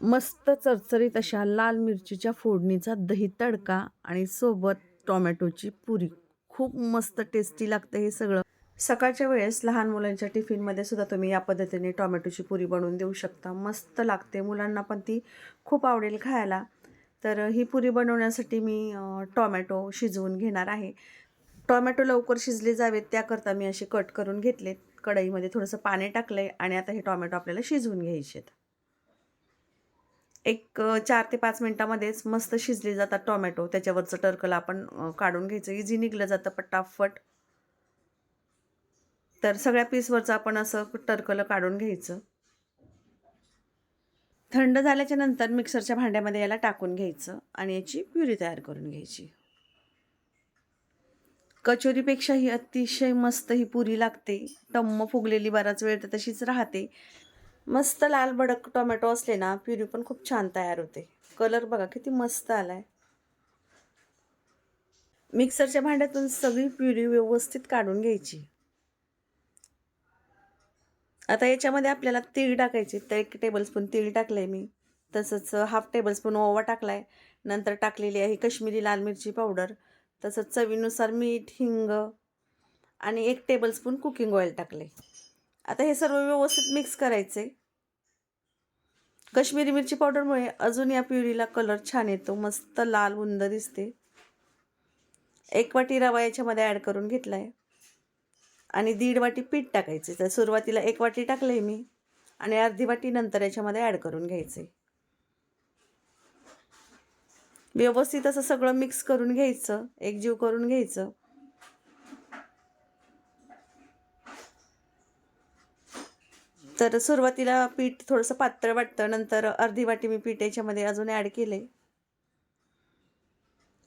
मस्त चरचरीत अशा लाल मिरचीच्या फोडणीचा दही तडका आणि सोबत टोमॅटोची पुरी. खूप मस्त टेस्टी लागतं हे सगळं. सकाळच्या वेळेस लहान मुलांच्या टिफिनमध्ये सुद्धा तुम्ही या पद्धतीने टोमॅटोची पुरी बनवून देऊ शकता. मस्त लागते मुलांना पण ती खूप आवडेल खायला. तर ही पुरी बनवण्यासाठी मी टोमॅटो शिजवून घेणार आहे. टोमॅटो लवकर शिजले जावेत त्याकरता मी असे कट करून घेतलेत. कढईमध्ये थोडंसं पाणी टाकलं आहे आणि आता हे टोमॅटो आपल्याला शिजवून घ्यायचे आहेत एक चार ते पाच मिनटामध्येच मस्त शिजले जातात टोमॅटो. त्याच्यावरचं टर्कल आपण काढून घ्यायचं. इझी निघलं जातं पटाफट तर सगळ्या पीसवरचं आपण असं टर्कलं काढून घ्यायचं. थंड झाल्याच्यानंतर मिक्सरच्या भांड्यामध्ये याला टाकून घ्यायचं आणि याची प्युरी तयार करून घ्यायची. कचोरीपेक्षा ही अतिशय मस्त ही पुरी लागते. टम्म फुगलेली बराच वेळ तर तशीच राहते. मस्त लाल भडक टोमॅटो असले ना प्युरी पण खूप छान तयार होते. कलर बघा किती मस्त आलाय. मिक्सरच्या भांड्यातून सगळी प्युरी व्यवस्थित काढून घ्यायची. आता याच्यामध्ये आपल्याला तीळ टाकायचे. तर एक टेबलस्पून तीळ टाकलं आहे मी. तसंच हाफ टेबलस्पून ओवा टाकला आहे नंतर टाकलेली आहे कश्मीरी लाल मिरची पावडर तसंच चवीनुसार मीठ हिंग आणि एक टेबलस्पून कुकिंग ऑइल टाकले आता हे सर्व व्यवस्थित मिक्स करायचे कश्मीरी मिरची पावडरमुळे अजून या प्युरीला कलर छान येतो. मस्त लाल उंद दिसते. एक वाटी रवा याच्यामध्ये ॲड करून घेतला आहे आणि दीड वाटी पीठ टाकायचे तर सुरुवातीला एक वाटी टाकलं आहे मी. आणि अर्धी वाटी नंतर याच्यामध्ये ॲड करून घ्यायचे व्यवस्थित असं सगळं मिक्स करून घ्यायचं. एकजीव करून घ्यायचं. तर सुरुवातीला पीठ थोडंसं पातळ वाटतं नंतर अर्धी वाटी मी पीठ याच्यामध्ये अजून ॲड केले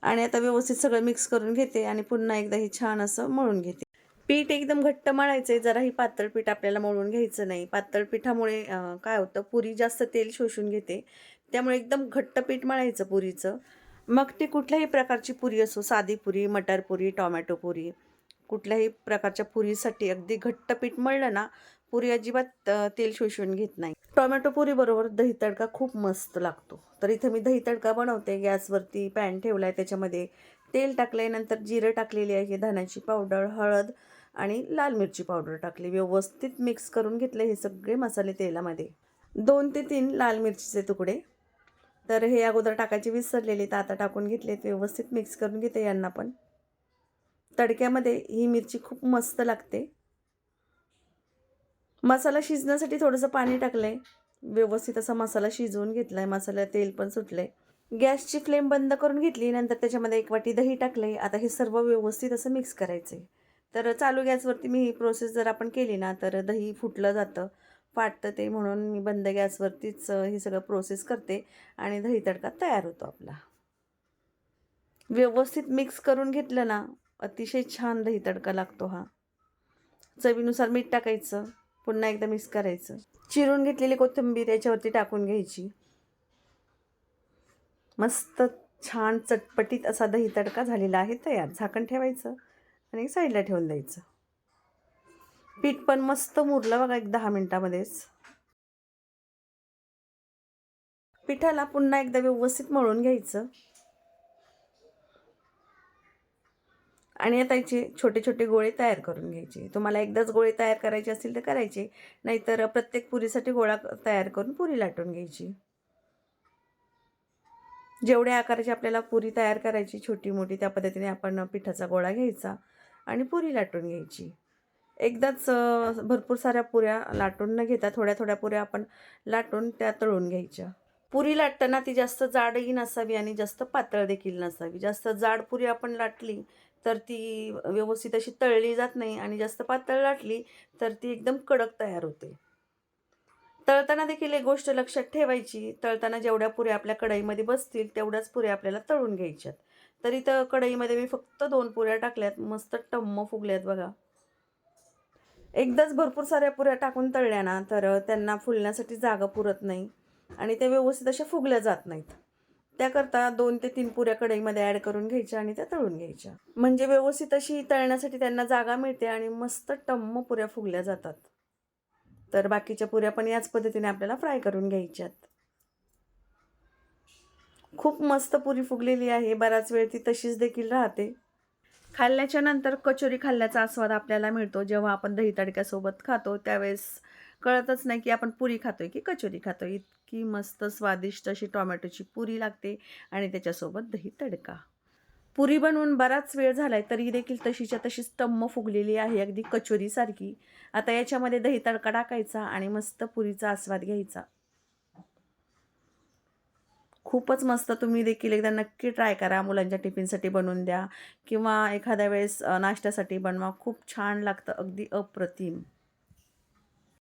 आणि आता व्यवस्थित सगळं मिक्स करून घेते आणि पुन्हा एकदा हे छान असं मळून घेते. पीठ एकदम घट्ट मळायचं आहे जराही पातळ पीठ आपल्याला मळून घ्यायचं नाही. पातळ पिठामुळे काय होतं पुरी जास्त तेल शोषून घेते. त्यामुळे एकदम घट्ट पीठ मळायचं पुरीचं. मग ती कुठल्याही प्रकारची पुरी असो साधी पुरी मटर पुरी टोमॅटो पुरी कुठल्याही प्रकारच्या पुरीसाठी अगदी घट्ट पीठ मळलं ना पुरी अजिबात तेल शोषून घेत नाही. टोमॅटो पुरी बरोबर दही तडका खूप मस्त लागतो. तर इथं मी दही तडका बनवते गॅसवरती पॅन ठेवला आहे त्याच्यामध्ये तेल टाकलं आहे नंतर जिरं टाकलेली आहे धण्याची पावडर हळद आणि लाल मिरची पावडर टाकली. व्यवस्थित मिक्स करून घेतले हे सगळे मसाले तेलामध्ये. दोन ते तीन लाल मिरचीचे तुकडे. तर हे अगोदर टाकायचे विसरलेले तर आता टाकून घेतले व्यवस्थित मिक्स करून घेते यांना पण. तडक्यामध्ये ही मिरची खूप मस्त लागते. मसाला शिजण्यासाठी थोडंसं पाणी टाकलं आहे व्यवस्थित असा मसाला शिजवून घेतला आहे मसाला तेल पण सुटलं आहे गॅसची फ्लेम बंद करून घेतली. नंतर त्याच्यामध्ये एक वाटी दही टाकले आता हे सर्व व्यवस्थित असं मिक्स करायचं आहे तर चालू गॅसवरती मी ही प्रोसेस जर आपण केली ना तर दही फुटलं जातं. फाटतं ते म्हणून मी बंद गॅसवरतीच हे सगळं प्रोसेस करते आणि दही तडका तयार होतो आपला. व्यवस्थित मिक्स करून घेतलं ना अतिशय छान दही तडका लागतो हा. चवीनुसार मीठ टाकायचं. पुन्हा एकदा मिक्स करायचं. चिरून घेतलेली कोथिंबीर याच्यावरती टाकून घ्यायची. मस्त छान चटपटीत असा दही तडका झालेला आहे तयार. झाकण ठेवायचं आणि साईडला ठेवून द्यायचं. पीठ पण मस्त मुरलं बघा एक दहा मिनटामध्येच. पिठाला पुन्हा एकदा व्यवस्थित मळून घ्यायचं. आणि आता याचे छोटे छोटे गोळे तयार करून घ्यायचे. तुम्हाला एकदाच गोळे तयार करायचे असतील तर करायचे. नाहीतर प्रत्येक पुरीसाठी गोळा तयार करून पुरी लाटून घ्यायची. जेवढ्या आकाराची आपल्याला पुरी तयार करायची छोटी मोठी त्या पद्धतीने आपण पिठाचा गोळा घ्यायचा आणि पुरी लाटून घ्यायची. एकदाच भरपूर साऱ्या पुऱ्या लाटून न घेता थोड्या थोड्या पुऱ्या आपण लाटून त्या तळून घ्यायच्या. पुरी लाटताना ती जास्त जाडही नसावी आणि जास्त पातळ देखील नसावी. जास्त जाड पुरी आपण लाटली तर ती व्यवस्थित अशी तळली जात नाही आणि जास्त पातळ लाटली तर ती एकदम कडक तयार होते. तळताना देखील एक गोष्ट लक्षात ठेवायची तळताना जेवढ्या पुऱ्या आपल्या कढईमध्ये बसतील तेवढ्याच पुऱ्या आपल्याला तळून घ्यायच्यात. तरी तर कढईमध्ये मी फक्त दोन पुऱ्या टाकल्यात मस्त टम्म फुगल्यात बघा. एकदाच भरपूर साऱ्या पुऱ्या टाकून तळल्या ना तर त्यांना फुलण्यासाठी जागा पुरत नाही आणि ते व्यवस्थित अशा फुगल्या जात नाहीत. त्याकरता दोन ते तीन पुऱ्या कढईमध्ये ॲड करून घ्यायच्या आणि त्या तळून घ्यायच्या. म्हणजे व्यवस्थित अशी तळण्यासाठी त्यांना जागा मिळते आणि मस्त टम्म पुऱ्या फुगल्या जातात. तर बाकीच्या पुऱ्या पण याच पद्धतीने आपल्याला फ्राय करून घ्यायच्यात. खूप मस्त पुरी फुगलेली आहे. बराच वेळ ती तशीच देखील राहते. खाल्ल्याच्या नंतर कचोरी खाल्ल्याचा आस्वाद आपल्याला मिळतो. जेव्हा आपण दही तडक्यासोबत खातो त्यावेळेस कळतच नाही की आपण पुरी खातोय की कचोरी खातोय. इतकी मस्त स्वादिष्ट अशी टॉमॅटोची पुरी लागते आणि त्याच्यासोबत दही तडका. पुरी बनवून बराच वेळ झाला आहे तरी देखील तशीच्या तशीच टम्म फुगलेली आहे अगदी कचोरीसारखी आता याच्यामध्ये दही तडका टाकायचा आणि मस्त पुरीचा आस्वाद घ्यायचा. खूपच मस्त तुम्ही देखील एकदा नक्की ट्राय करा मुलांच्या टिफिनसाठी बनवून द्या किंवा एखाद्या वेळेस नाश्त्यासाठी बनवा. खूप छान लागतं अगदी अप्रतिम.